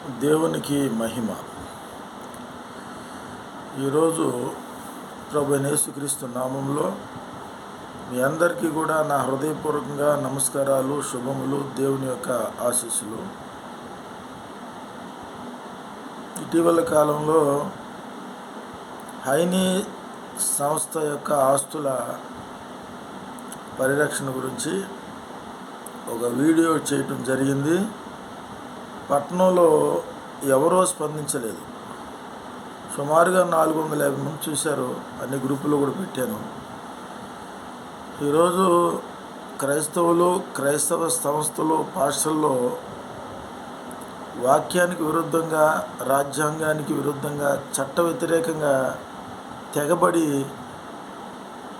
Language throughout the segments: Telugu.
దేవునికి మహిమ. ఈరోజు ప్రభు యేసుక్రీస్తు నామంలో మీ అందరికీ కూడా నా హృదయపూర్వకంగా నమస్కారాలు శుభములు దేవుని యొక్క ఆశీస్సులు. ఇటీవల కాలంలో హైనీ సంస్థ యొక్క ఆస్తుల పరిరక్షణ గురించి ఒక వీడియో చేయటం జరిగింది. పట్టణంలో ఎవరో స్పందించలేదు. సుమారుగా నాలుగు వందల యాభై మంది చూశారు. అన్ని గ్రూపులు కూడా పెట్టాను. ఈరోజు క్రైస్తవులు క్రైస్తవ సంస్థలు పాఠశాలలో వాక్యానికి విరుద్ధంగా రాజ్యాంగానికి విరుద్ధంగా చట్ట వ్యతిరేకంగా తెగబడి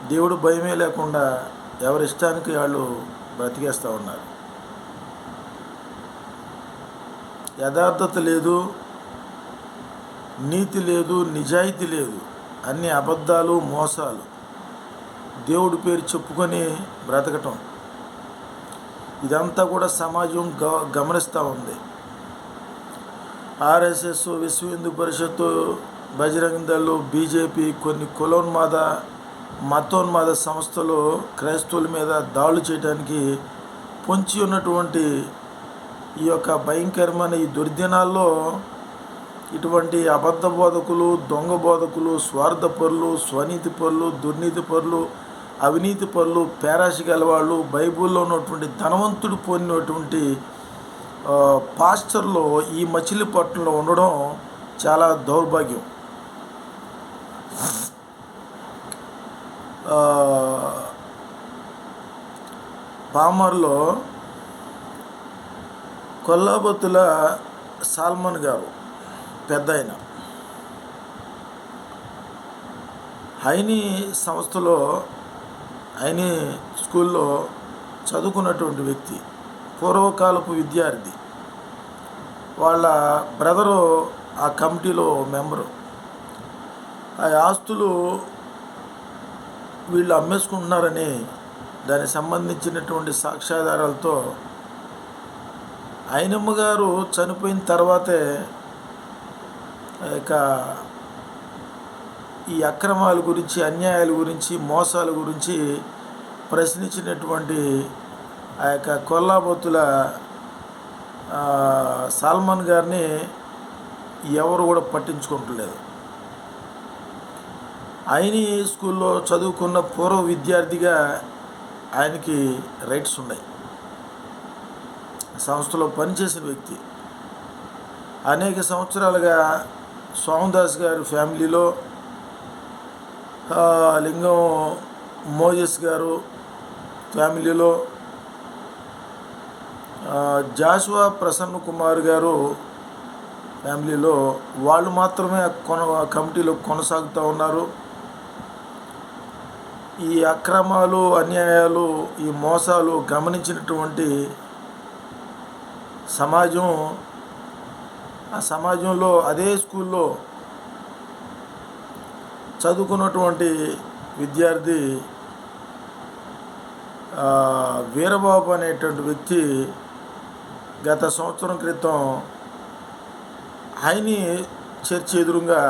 దేవుడు భయమే లేకుండా ఎవరిష్టానికి వాళ్ళు బ్రతికేస్తూ ఉన్నారు. యథార్థత లేదు నీతి లేదు నిజాయితీ లేదు. అన్ని అబద్ధాలు మోసాలు. దేవుడి పేరు చెప్పుకొని బ్రతకటం. ఇదంతా కూడా సమాజం గ గమనిస్తూ ఉంది. ఆర్ఎస్ఎస్ విశ్వ హిందూ పరిషత్తు బజరంగ దళ్ళు బీజేపీ కొన్ని కులోన్మాద మతోన్మాద సంస్థలు క్రైస్తవుల మీద దాడులు చేయడానికి పొంచి ఉన్నటువంటి ఈ యొక్క భయంకరమైన ఈ దుర్దినాల్లో ఇటువంటి అబద్ధ బోధకులు దొంగ బోధకులు స్వార్థ పరులు స్వనీతి పరులు దుర్నీతి పరులు అవినీతి పరులు పేరాసి గలవాళ్ళు బైబిల్లో ఉన్నటువంటి ధనవంతుడు పొందినటువంటి పాస్టర్లో ఈ మచిలీపట్నంలో ఉండడం చాలా దౌర్భాగ్యం. పామర్లో కొల్లాబొత్తుల సాల్మన్ గారు పెద్ద ఆయన హైని సంస్థలో హైని స్కూల్లో చదువుకున్నటువంటి వ్యక్తి పూర్వకాలపు విద్యార్థి. వాళ్ళ బ్రదరు ఆ కమిటీలో మెంబరు. ఆ ఆస్తులు వీళ్ళు అమ్మేసుకుంటున్నారని దానికి సంబంధించినటువంటి సాక్ష్యాధారాలతో అయినమ్మ గారు చనిపోయిన తర్వాతే ఇక ఈ అక్రమాల గురించి అన్యాయాల గురించి మోసాల గురించి ప్రశ్నించినటువంటి ఆ యొక్క కొల్లాబొత్తుల సల్మాన్ గారిని ఎవరు కూడా పట్టించుకుంటలేదు. ఆయన స్కూల్లో చదువుకున్న పూర్వ విద్యార్థిగా ఆయనకి రైట్స్ ఉన్నాయి. సంస్థలో పనిచేసిన వ్యక్తి. అనేక సంవత్సరాలుగా సోమదాస్ గారి ఫ్యామిలీలో లింగం మోజెస్ గారు ఫ్యామిలీలో జాషువా ప్రసన్న కుమార్ గారు ఫ్యామిలీలో వాళ్ళు మాత్రమే కొన కమిటీలో కొనసాగుతూ ఉన్నారు. ఈ అక్రమాలు అన్యాయాలు ఈ మోసాలు గమనించినటువంటి సమాజం ఆ సమాజంలో అదే స్కూల్లో చదువుకున్నటువంటి విద్యార్థి వీరబాబు అనేటువంటి వ్యక్తి గత సంవత్సరం క్రితం ఆయన్ని చర్చ్ ఎదురుగా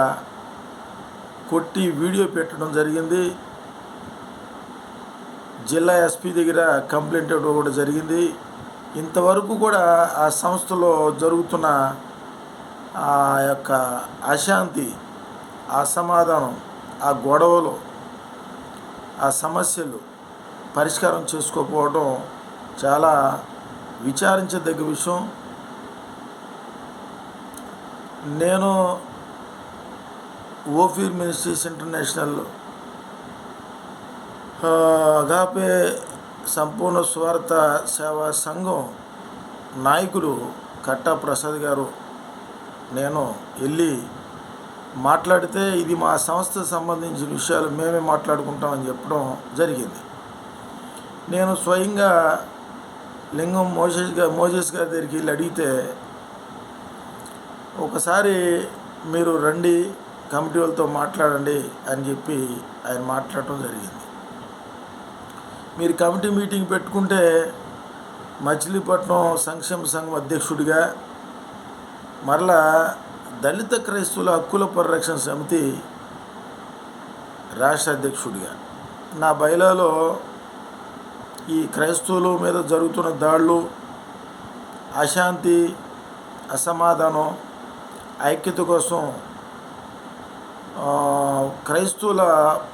కొట్టి వీడియో పెట్టడం జరిగింది. జిల్లా ఎస్పీ దగ్గర కంప్లైంట్ ఇవ్వడం కూడా జరిగింది. ఇంతవరకు కూడా ఆ సంస్థలో జరుగుతున్న ఆ యొక్క అశాంతి అసమాధానం ఆ గొడవలు ఆ సమస్యలు పరిష్కారం చేసుకోకపోవడం చాలా విచారించదగ్గ విషయం. నేను ఓఫీర్ మినిస్ట్రీస్ ఇంటర్నేషనల్ అగాపే సంపూర్ణ స్వార్థ సేవా సంఘం నాయకుడు కట్టా ప్రసాద్ గారు. నేను వెళ్ళి మాట్లాడితే ఇది మా సంస్థకు సంబంధించిన విషయాలు మేమే మాట్లాడుకుంటామని చెప్పడం జరిగింది. నేను స్వయంగా లింగం మోజేష్ గారు మోజేస్ గారి దగ్గరికి వెళ్ళి అడిగితే ఒకసారి మీరు రండి కమిటీ వాళ్ళతో మాట్లాడండి అని చెప్పి ఆయన మాట్లాడటం జరిగింది. మీరు కమిటీ మీటింగ్ పెట్టుకుంటే మచిలీపట్నం సంక్షేమ సంఘం అధ్యక్షుడిగా మరలా దళిత క్రైస్తవుల హక్కుల పరిరక్షణ సమితి రాష్ట్ర అధ్యక్షుడిగా. నా బయలాలో ఈ క్రైస్తవుల మీద జరుగుతున్న దాడులు అశాంతి అసమాధానం ఐక్యత కోసం క్రైస్తవుల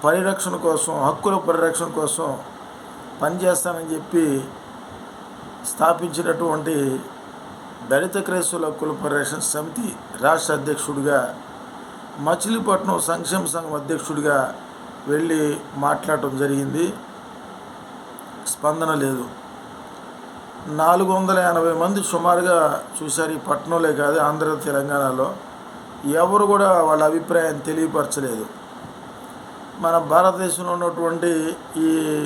పరిరక్షణ కోసం హక్కుల పరిరక్షణ కోసం పనిచేస్తానని చెప్పి స్థాపించినటువంటి దళిత క్రైస్తవుల హక్కుల పరిరక్షణ సమితి రాష్ట్ర అధ్యక్షుడిగా మచిలీపట్నం సంక్షేమ సంఘం అధ్యక్షుడిగా వెళ్ళి మాట్లాడటం జరిగింది. స్పందన లేదు. నాలుగు వందల ఎనభై మంది సుమారుగా చూశారు ఈ పట్టణంలో కాదు ఆంధ్ర తెలంగాణలో. ఎవరు కూడా వాళ్ళ అభిప్రాయం తెలియపరచలేదు. మన భారతదేశంలో ఉన్నటువంటి ఈ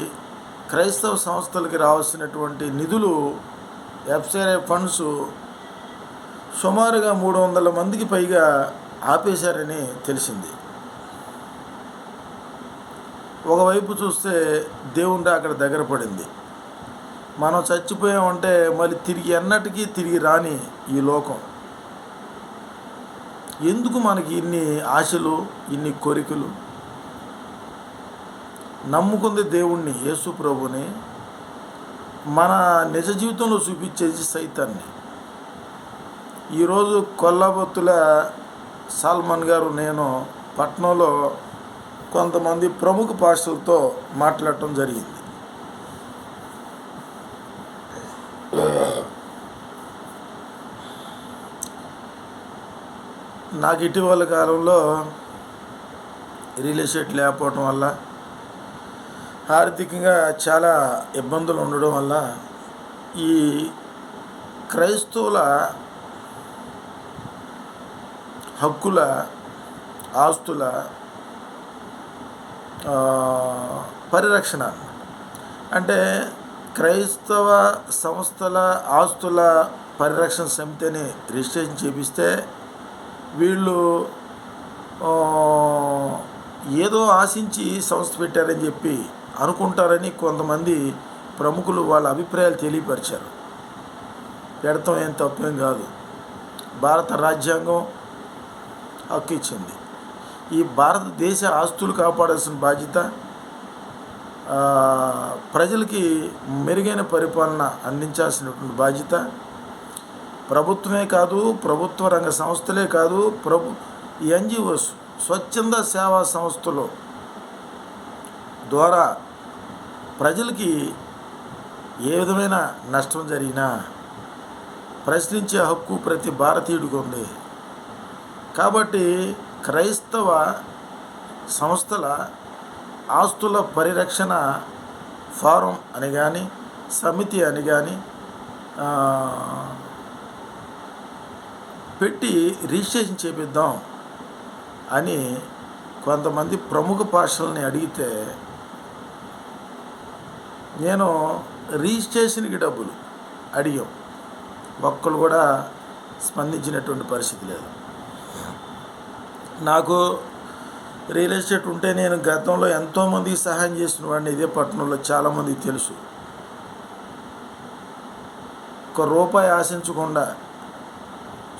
క్రైస్తవ సంస్థలకి రావాల్సినటువంటి నిధులు ఎఫ్సిఐ ఫండ్స్ సుమారుగా మూడు వందల మందికి పైగా ఆపేశారని తెలిసింది. ఒకవైపు చూస్తే దేవుండా అక్కడ దగ్గర పడింది. మనం చచ్చిపోయామంటే మళ్ళీ తిరిగి ఎన్నటికీ తిరిగి రాని ఈ లోకం. ఎందుకు మనకి ఇన్ని ఆశలు ఇన్ని కోరికలు? నమ్ముకుంది దేవుణ్ణి యేసు ప్రభుని మన నిజ జీవితంలో చూపించేది సైతాన్ని. ఈరోజు కొల్లాబొత్తుల సల్మాన్ గారు నేను పట్నంలో కొంతమంది ప్రముఖ పాస్టర్లతో మాట్లాడటం జరిగింది. నాకు ఇటీవల కాలంలో రియల్ ఎస్టేట్ లేకపోవటం వల్ల ఆర్థికంగా చాలా ఇబ్బందులు ఉండడం వల్ల ఈ క్రైస్తవుల హక్కుల ఆస్తుల పరిరక్షణ. అంటే క్రైస్తవ సంస్థల ఆస్తుల పరిరక్షణ సమితిని రిజిస్ట్రేషన్ చేపిస్తే వీళ్ళు ఏదో ఆశించి సంస్థ పెట్టారని చెప్పి అనుకుంటారని కొంతమంది ప్రముఖులు వాళ్ళ అభిప్రాయాలు తెలియపరిచారు. పెడతాం ఏం తప్పేం కాదు. భారత రాజ్యాంగం హక్కు ఇచ్చింది. ఈ భారతదేశ ఆస్తులు కాపాడాల్సిన బాధ్యత ప్రజలకి మెరుగైన పరిపాలన అందించాల్సినటువంటి బాధ్యత. ప్రభుత్వమే కాదు ప్రభుత్వ రంగ సంస్థలే కాదు ప్రభు ఎన్జిఓస్ స్వచ్ఛంద సేవా సంస్థలు ద్వారా ప్రజలకి ఏ విధమైన నష్టం జరిగినా ప్రశ్నించే హక్కు ప్రతి భారతీయుడికి ఉంది. కాబట్టి క్రైస్తవ సంస్థల ఆస్తుల పరిరక్షణ ఫారం అని కానీ సమితి అని కానీ పెట్టి రిజిస్ట్రేషన్ చేపిద్దాం అని కొంతమంది ప్రముఖ పాషల్ని అడిగితే నేను రిజిస్ట్రేషన్కి డబ్బులు అడిగాం. ఒక్కరు కూడా స్పందించినటువంటి పరిస్థితి లేదు. నాకు రియల్ ఎస్టేట్ ఉంటే నేను గతంలో ఎంతోమందికి సహాయం చేసిన వాడిని ఇదే పట్టణంలో చాలామందికి తెలుసు. ఒక రూపాయి ఆశించకుండా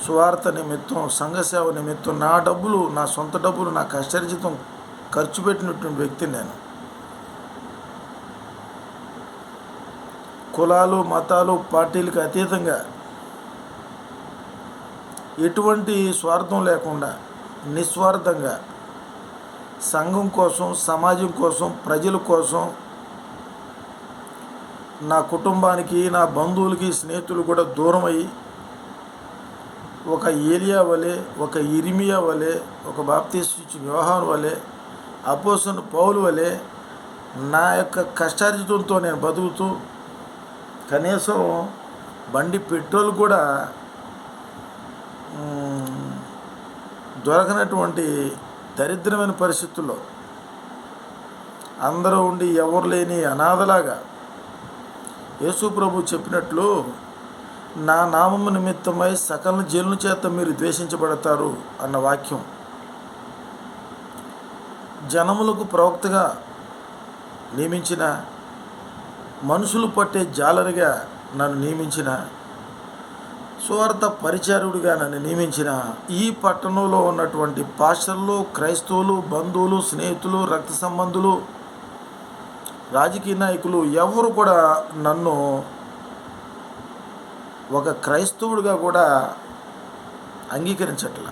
సువార్త నిమిత్తం సంఘసేవ నిమిత్తం నా డబ్బులు నా సొంత డబ్బులు నా కష్టర్జితం ఖర్చు పెట్టినటువంటి వ్యక్తిని నేను. కులాలు మతాలు పార్టీలకు అతీతంగా ఎటువంటి స్వార్థం లేకుండా నిస్వార్థంగా సంఘం కోసం సమాజం కోసం ప్రజల కోసం నా కుటుంబానికి నా బంధువులకి స్నేహితులు కూడా దూరం అయ్యి ఒక ఏలియా వలె ఒక ఇరిమియా వలె ఒక బాప్తీసు వ్యవహారం వలె అపోసన్ పౌలు వలె నా యొక్క కష్టార్జితంతో నేను బతుకుతూ కనీసం బండి పెట్రోల్ కూడా దొరకనటువంటి దరిద్రమైన పరిస్థితుల్లో అందరూ ఉండి ఎవరు లేని అనాథలాగా యేసు ప్రభు చెప్పినట్లు నా నామము నిమిత్తమై సకల జనుల చేత మీరు ద్వేషించబడతారు అన్న వాక్యం. జనములకు ప్రవక్తగా నియమించిన మనుషులు పట్టే జాలరిగా నన్ను నియమించిన సువార్త పరిచారుడిగా నన్ను నియమించిన ఈ పట్టణంలో ఉన్నటువంటి పాస్టర్లు క్రైస్తవులు బంధువులు స్నేహితులు రక్త సంబంధులు రాజకీయ నాయకులు ఎవరు కూడా నన్ను ఒక క్రైస్తవుడిగా కూడా అంగీకరించట్ల.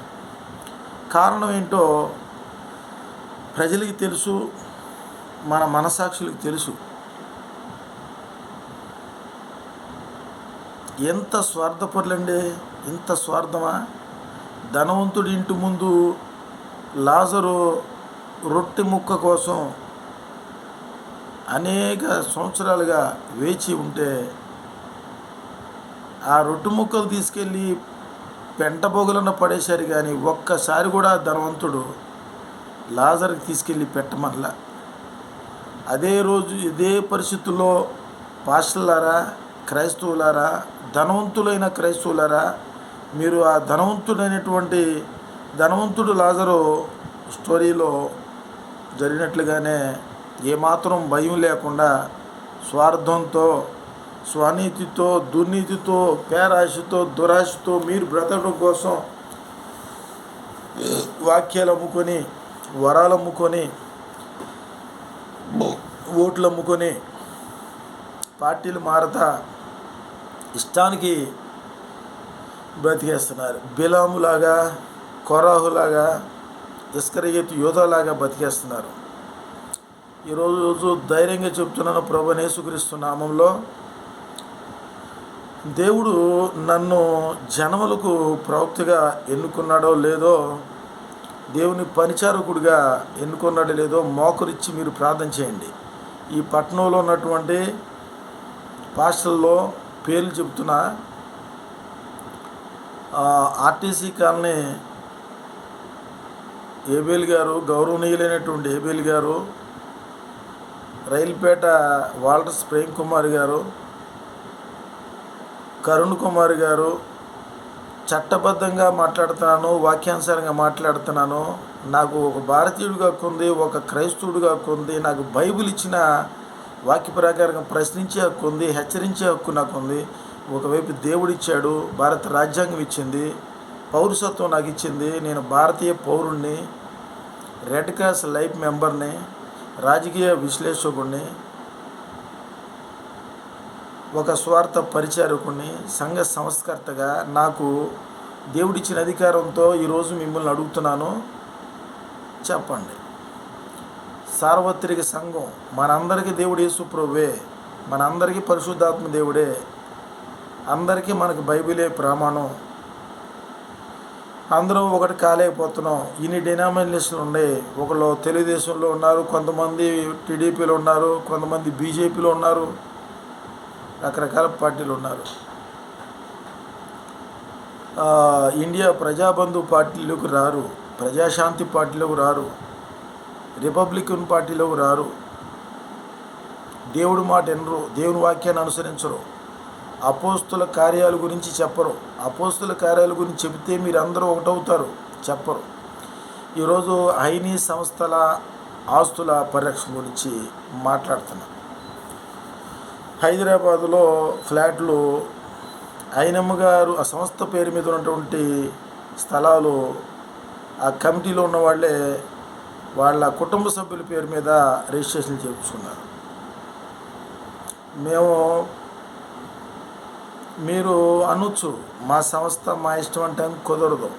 కారణం ఏంటో ప్రజలకి తెలుసు మన మనసాక్షులకు తెలుసు. ఎంత స్వార్థపరులండి? ఇంత స్వార్థమా? ధనవంతుడి ఇంటి ముందు లాజరు రొట్టె ముక్క కోసం అనేక సంవత్సరాలుగా వేచి ఉంటే ఆ రొట్టె ముక్కలు తీసుకెళ్ళి పెంట పొగలన్న పడేశారు కానీ ఒక్కసారి కూడా ధనవంతుడు లాజర్కి తీసుకెళ్ళి పెట్టమనలా. అదే రోజు ఇదే పరిస్థితుల్లో పాస్టల్లారా క్రైస్తవులారా ధనవంతులైన క్రైస్తవులారా మీరు ఆ ధనవంతుడైనటువంటి ధనవంతుడు లాజరు స్టోరీలో జరిగినట్లుగానే ఏమాత్రం భయం లేకుండా స్వార్థంతో స్వనీతితో దుర్నీతితో పేరాశతో దురాశతో మీరు బ్రతకడం కోసం వాక్యాలు అమ్ముకొని వరాలు అమ్ముకొని ఓట్లు అమ్ముకొని పార్టీలు మారతా ఇష్టానికి బ్రతికేస్తున్నారు. బిలాములాగా కొరాహులాగా ఇస్కరగెత్తు యోధలాగా బతికేస్తున్నారు ఈరోజు ధైర్యంగా చెప్తున్నాను ప్రభు యేసుక్రీస్తు నామంలో. దేవుడు నన్ను జనములకు ప్రవక్తగా ఎన్నుకున్నాడో లేదో దేవుని పరిచారకుడిగా ఎన్నుకున్నాడో లేదో మోకరిచ్చి మీరు ప్రార్థన చేయండి. ఈ పట్టణంలో ఉన్నటువంటి పాస్టల్లో పేర్లు చెప్తున్నా. ఆర్టీసీ కాలనీ ఏబేల్ గారు గౌరవనీయులైనటువంటి ఏబేల్ గారు రైల్పేట వాల్టర్స్ ప్రేమ్ కుమార్ గారు కరుణ్ కుమార్ గారు చట్టబద్ధంగా మాట్లాడుతున్నాను వాక్యానుసారంగా మాట్లాడుతున్నాను. నాకు ఒక భారతీయుడిగా కొంది ఒక క్రైస్తవుడిగా కొంది నాకు బైబిల్ ఇచ్చిన వాక్య ప్రకారంగా ప్రశ్నించే హక్కు ఉంది హెచ్చరించే హక్కు నాకు ఉంది. ఒకవైపు దేవుడు ఇచ్చాడు భారత రాజ్యాంగం ఇచ్చింది పౌరసత్వం నాకు ఇచ్చింది. నేను భారతీయ పౌరుణ్ణి రెడ్ క్రాస్ లైఫ్ మెంబర్ని రాజకీయ విశ్లేషకుడిని ఒక స్వార్థ పరిచారకుడిని సంఘ సంస్కర్తగా నాకు దేవుడిచ్చిన అధికారంతో ఈరోజు మిమ్మల్ని అడుగుతున్నాను. చెప్పండి. సార్వత్రిక సంఘం మనందరికీ దేవుడు యేసు ప్రభువే. మనందరికీ పరిశుద్ధాత్మ దేవుడే. అందరికీ మనకు బైబిలే ప్రమాణం. అందరూ ఒకటి కాలేకపోతున్నాం. ఇన్ని డినామినేషన్లు ఉన్నాయి. ఒకళ్ళు తెలుగుదేశంలో ఉన్నారు కొంతమంది టీడీపీలో ఉన్నారు కొంతమంది బీజేపీలో ఉన్నారు రకరకాల పార్టీలు ఉన్నారు. ఇండియా ప్రజాబంధు పార్టీలోకి రారు ప్రజాశాంతి పార్టీలోకి రారు. రిపబ్లికన్ పార్టీలోకి రారు. దేవుడి మాట వినరు దేవుని వాక్యాన్ని అనుసరించరు. అపోస్తుల కార్యాల గురించి చెప్పరు. అపోస్తుల కార్యాల గురించి చెబితే మీరు అందరూ ఒకటవుతారు చెప్పరు. ఈరోజు ఐనీ సంస్థల ఆస్తుల పరిరక్షణ గురించి మాట్లాడుతున్నాను హైదరాబాదులో ఫ్లాట్లు అయినమ్మ గారు ఆ సంస్థ పేరు మీద ఉన్నటువంటి స్థలాలు ఆ కమిటీలో ఉన్న వాళ్ళే వాళ్ళ కుటుంబ సభ్యుల పేరు మీద రిజిస్ట్రేషన్ చేయించుకున్నారు. మేము మీరు అనొచ్చు మా సంస్థ మా ఇష్టం అంటే కుదరదు.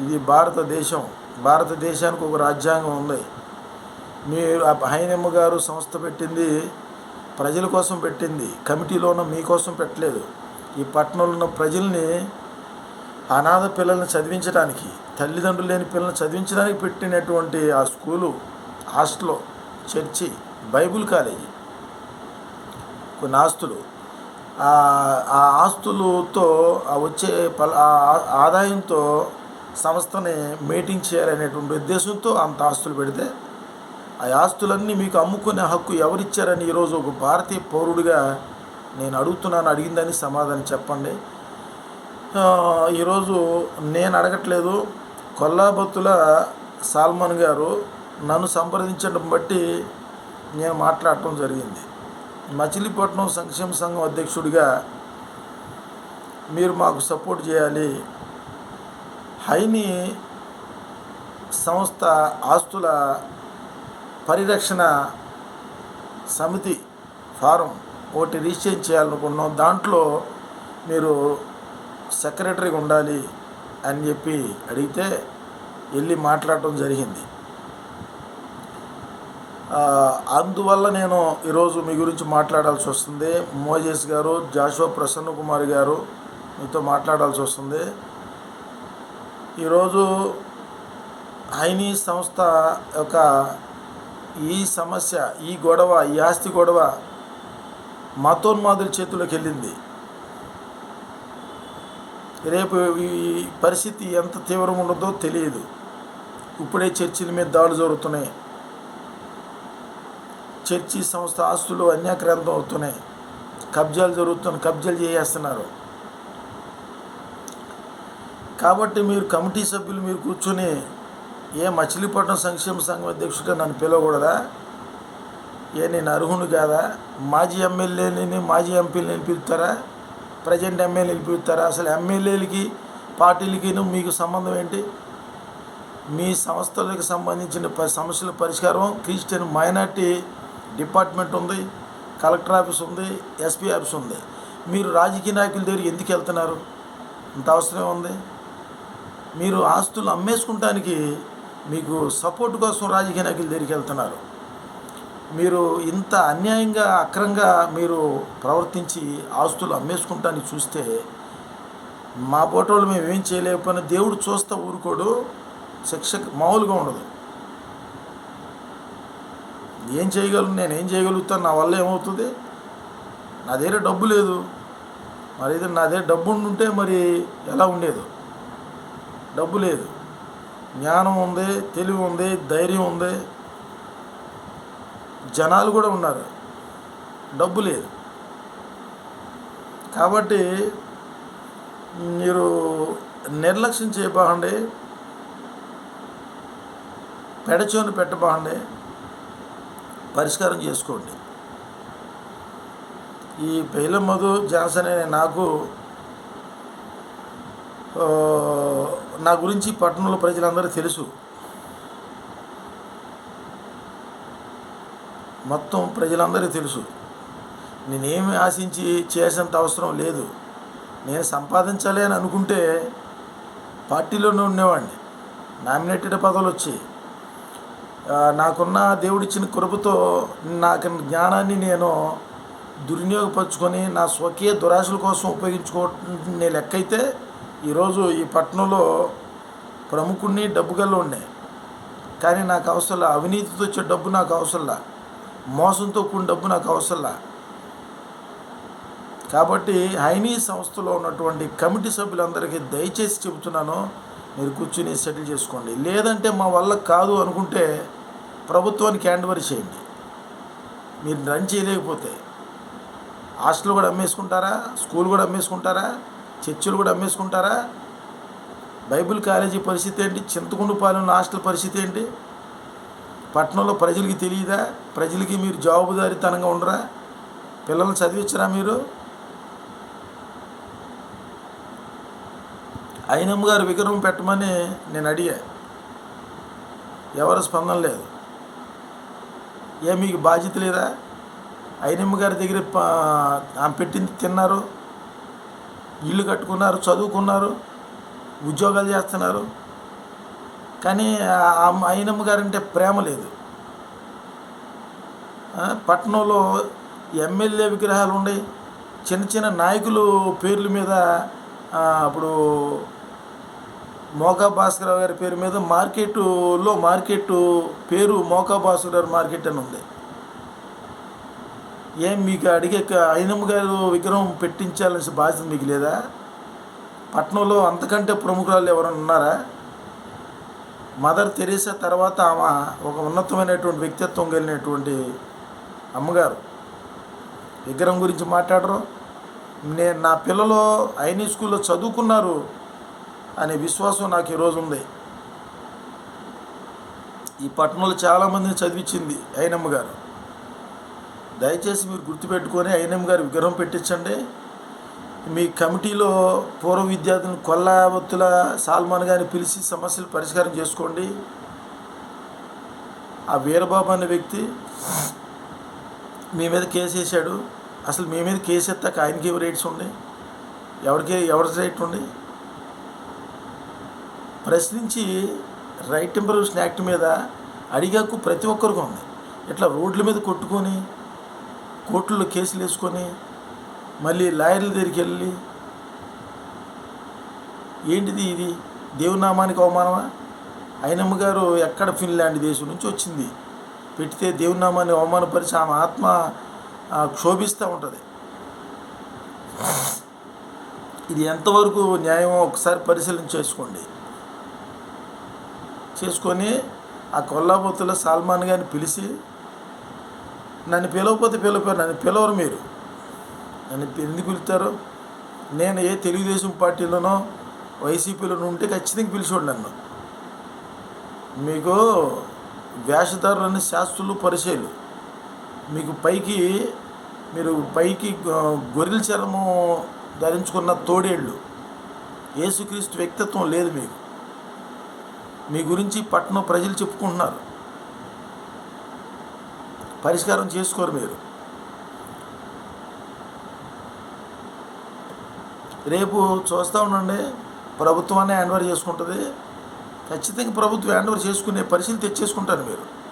ఇది భారతదేశం. భారతదేశానికి ఒక రాజ్యాంగం ఉంది. మీరు ఆ హైనమ్మ గారు సంస్థ పెట్టింది ప్రజల కోసం పెట్టింది. కమిటీలోనూ మీకోసం పెట్టలేదు. ఈ పట్టణంలో ఉన్న ప్రజల్ని అనాథ పిల్లల్ని చదివించడానికి తల్లిదండ్రులు లేని పిల్లల్ని చదివించడానికి పెట్టినటువంటి ఆ school hostel church bible college. కొన్ని ఆస్తులు. ఆ ఆస్తులతో ఆ వచ్చే పల ఆ ఆదాయంతో సంస్థని మీటింగ్ చేయాలనేటువంటి ఉద్దేశంతో అంత ఆస్తులు పెడితే ఆ ఆస్తులన్నీ మీకు అమ్ముకునే హక్కు ఎవరిచ్చారని ఈరోజు ఒక భారతీయ పౌరుడిగా నేను అడుగుతున్నాను అడిగిందని సమాధానం చెప్పండి. ఈరోజు నేను అడగట్లేదు. కొల్లాబత్తుల సాల్మన్ గారు నన్ను సంప్రదించడం బట్టి నేను మాట్లాడటం జరిగింది. మచిలీపట్నం సంక్షేమ సంఘం అధ్యక్షుడిగా మీరు మాకు సపోర్ట్ చేయాలి. హైని సంస్థ ఆస్తుల పరిరక్షణ సమితి ఫారం ఒకటి రిజిస్టర్ చేయాలనుకున్నాం. దాంట్లో మీరు సెక్రటరీగా ఉండాలి అని చెప్పి అడిగితే వెళ్ళి మాట్లాడటం జరిగింది. అందువల్ల నేను ఈరోజు మీ గురించి మాట్లాడాల్సి వస్తుంది. మోజేస్ గారు జాషో ప్రసన్న కుమార్ గారు మీతో మాట్లాడాల్సి వస్తుంది. ఈరోజు హైనీ సంస్థ యొక్క ఈ సమస్య ఈ గొడవ ఈ ఆస్తి గొడవ మతోన్మాదుల చేతిలోకి వెళ్ళింది. రేపు ఈ పరిస్థితి ఎంత తీవ్రంగా ఉండదో తెలియదు. ఇప్పుడే చర్చిల మీద దాడులు జరుగుతున్నాయి. చర్చి సంస్థ ఆస్తులు అన్యాక్రాంతం అవుతున్నాయి. కబ్జాలు జరుగుతున్నాయి. కబ్జాలు చేసేస్తున్నారు. కాబట్టి మీరు కమిటీ సభ్యులు మీరు కూర్చొని ఏ మచిలీపట్నం సంక్షేమ సంఘం అధ్యక్షుడిగా నన్ను పిలవకూడదా? ఏ నేను అర్హుని కాదా? మాజీ ఎమ్మెల్యేని మాజీ ఎంపీలని పిలుస్తారా? ప్రజెంట్ ఎమ్మెల్యేలు పిలుస్తారా. అసలు ఎమ్మెల్యేలకి పార్టీలకి మీకు సంబంధం ఏంటి? మీ సంస్థలకు సంబంధించిన సమస్యల పరిష్కారం క్రిస్టియన్ మైనార్టీ డిపార్ట్మెంట్ ఉంది కలెక్టర్ ఆఫీస్ ఉంది ఎస్పీ ఆఫీస్ ఉంది. మీరు రాజకీయ నాయకుల దగ్గర ఎందుకు వెళ్తున్నారు? ఇంత అవసరం ఉంది. మీరు ఆస్తులు అమ్మేసుకుంటానికి మీకు సపోర్ట్ కోసం రాజకీయ నాయకుల దగ్గరికి వెళ్తున్నారు. మీరు ఇంత అన్యాయంగా అక్రంగా మీరు ప్రవర్తించి ఆస్తులు అమ్మేసుకుంటానికి చూస్తే మా పోటోళ్ళు మేము ఏం చేయలేకపోయినా దేవుడు చూస్తా ఊరుకోడు శిక్ష మామూలుగా ఉండదు. ఏం చేయగలను? నేను ఏం చేయగలుగుతాను? నా వల్ల ఏమవుతుంది? నా దగ్గర డబ్బు లేదు. మరి ఇది నా దగ్గర డబ్బు ఉంటే మరి ఎలా ఉండేది? డబ్బు లేదు. జ్ఞానం ఉంది తెలివి ఉంది ధైర్యం ఉంది. జనాలు కూడా ఉన్నారు. డబ్బు లేదు. కాబట్టి మీరు నిర్లక్ష్యం చేయబాకండి. పెడచోని పెట్టబాకండి. పరిష్కారం చేసుకోండి. ఈ బైలం మధు జాన్సన్ అనే నాకు నా గురించి పట్టణంలో ప్రజలందరూ తెలుసు. మొత్తం ప్రజలందరికీ తెలుసు. నేనేమి ఆశించి చేసేంత అవసరం లేదు. నేను సంపాదించాలి అని అనుకుంటే పార్టీలోనే ఉండేవాడిని. నామినేటెడ్ పదవులు వచ్చాయి. నాకున్న దేవుడిచ్చిన కృపతో నాకు జ్ఞానాన్ని నేను దుర్వినియోగపరుచుకొని నా స్వకీయ దురాశల కోసం ఉపయోగించుకోనే లెక్క అయితే ఈరోజు ఈ పట్టణంలో ప్రముఖుడిని డబ్బు గల్ల ఉండే. కానీ నాకు అవసరంలా అవినీతితో వచ్చే డబ్బు నాకు అవసరంలా మోసంతో కూడిన డబ్బు నాకు అవసరంలా? కాబట్టి హైనీ సంస్థలో ఉన్నటువంటి కమిటీ సభ్యులందరికీ దయచేసి చెబుతున్నాను మీరు కూర్చుని సెటిల్ చేసుకోండి. లేదంటే మా వల్ల కాదు అనుకుంటే ప్రభుత్వానికి హ్యాండ్ ఓవర్ చేయండి. మీరు రన్ చేయలేకపోతే. హాస్టల్ కూడా అమ్మేసుకుంటారా? స్కూల్ కూడా అమ్మేసుకుంటారా? చర్చిలు కూడా అమ్మేసుకుంటారా? బైబిల్ కాలేజీ పరిస్థితి ఏంటి? చింతకుండుపాలెం హాస్టల్ పరిస్థితి ఏంటి? పట్టణంలో ప్రజలకి తెలియదా? ప్రజలకి మీరు జవాబుదారీతనంగా ఉండరా? పిల్లల్ని చదివించరా మీరు? అయినమ్మ గారు విగ్రహం పెట్టమని నేను అడిగా. ఎవరు స్పందన లేదు. ఏ మీకు బాధ్యత లేదా? అయినమ్మ గారి దగ్గర ఆమె పెట్టింది తిన్నారు. ఇల్లు కట్టుకున్నారు చదువుకున్నారు ఉద్యోగాలు చేస్తున్నారు. కానీ ఆ- అయినమ్మ గారంటే ప్రేమ లేదు. పట్టణంలో ఎమ్మెల్యే విగ్రహాలు ఉన్నాయి చిన్న చిన్న నాయకులు పేర్ల మీద అప్పుడు మోకా భాస్కర్ గారి పేరు మీద మార్కెట్లో మార్కెట్ పేరు మోకా భాస్కర్ గారి మార్కెట్ అని ఉంది. ఏం మీకు అడిగే అయినమ్మ గారు విగ్రహం పెట్టించాల్సిన బాధ్యత మీకు లేదా? పట్నంలో అంతకంటే ప్రముఖురాలు ఎవరైనా ఉన్నారా? మదర్ తెరీసా తర్వాత ఆమె ఒక ఉన్నతమైనటువంటి వ్యక్తిత్వం కలిగినటువంటి అమ్మగారు. విగ్రహం గురించి మాట్లాడరు. నేను నా పిల్లలు ఐనీ స్కూల్లో చదువుకున్నారు అనే విశ్వాసం నాకు ఈరోజు ఉంది. ఈ పట్టణంలో చాలామందిని చదివించింది అయినమ్మ గారు. దయచేసి మీరు గుర్తుపెట్టుకొని అయినమ్మ గారు విగ్రహం పెట్టించండి. మీ కమిటీలో పూర్వ విద్యార్థులను కొల్లావత్తుల సాల్మాన్ గారిని పిలిచి సమస్యలు పరిష్కారం చేసుకోండి. ఆ వీరబాబు అనే వ్యక్తి మీ మీద కేసు వేసాడు అసలు మీ మీద కేసు ఎత్తాక ఆయనకి ఏమి రేట్స్ ఉండే ఎవరికి ఎవరి రైట్ ఉండి ప్రశ్నించి రైట్ ఇంప్రూవ్షన్ యాక్ట్ మీద అడిగాకు ప్రతి ఒక్కరికి ఉంది. ఇట్లా రోడ్ల మీద కొట్టుకొని కోర్టుల్లో కేసులు వేసుకొని మళ్ళీ లాయర్ల దగ్గరికి వెళ్ళి ఏంటిది ఇది? దేవునామానికి అవమానమా? అయినమ్మ గారు ఎక్కడ ఫిన్లాండ్ దేశం నుంచి వచ్చింది? పెడితే దేవునామాన్ని అవమానపరిచి ఆమె ఆత్మ క్షోభిస్తూ ఉంటుంది. ఇది ఎంతవరకు న్యాయమో ఒకసారి పరిశీలన చేసుకోండి. చేసుకొని ఆ కొల్లాబొత్తుల సాల్మాన్ గారిని పిలిచి నన్ను పిలవకపోతే పిలవపోయారు నన్ను పిలవరు మీరు. నన్ను ఎందుకు పిలుస్తారు? నేను ఏ తెలుగుదేశం పార్టీలోనో వైసీపీలోనో ఉంటే ఖచ్చితంగా పిలిచోడు నన్ను. మీకు వేషధారులని శాస్త్రులు పరిచయాలు. మీకు పైకి మీరు పైకి గొర్రెల చర్మం ధరించుకున్న తోడేళ్ళు. యేసుక్రీస్తు వ్యక్తిత్వం లేదు మీకు. మీ గురించి పట్టణం ప్రజలు చెప్పుకుంటున్నారు. పరిష్కారం చేసుకోరు మీరు. రేపు చూస్తూ ఉండండి. ప్రభుత్వాన్ని హ్యాండ్ ఓవర్ చేసుకుంటుంది. ఖచ్చితంగా ప్రభుత్వం హ్యాండ్ ఓవర్ చేసుకునే పరిస్థితి తెచ్చేసుకుంటారు మీరు.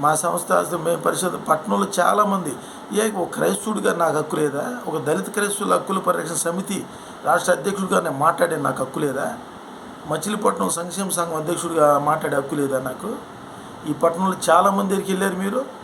మా సంస్థ మేము పరిషత్ పట్టణంలో చాలామంది. ఏ ఒక క్రైస్తవుడిగా నాకు హక్కు లేదా? ఒక దళిత క్రైస్తవుల హక్కుల పరిరక్షణ సమితి రాష్ట్ర అధ్యక్షుడిగా నేను మాట్లాడే నాకు హక్కు లేదా? మచిలీపట్నం సంక్షేమ సంఘం అధ్యక్షుడిగా మాట్లాడే హక్కు లేదా నాకు? ఈ పట్టణంలో చాలామంది దగ్గరికి వెళ్ళారు మీరు.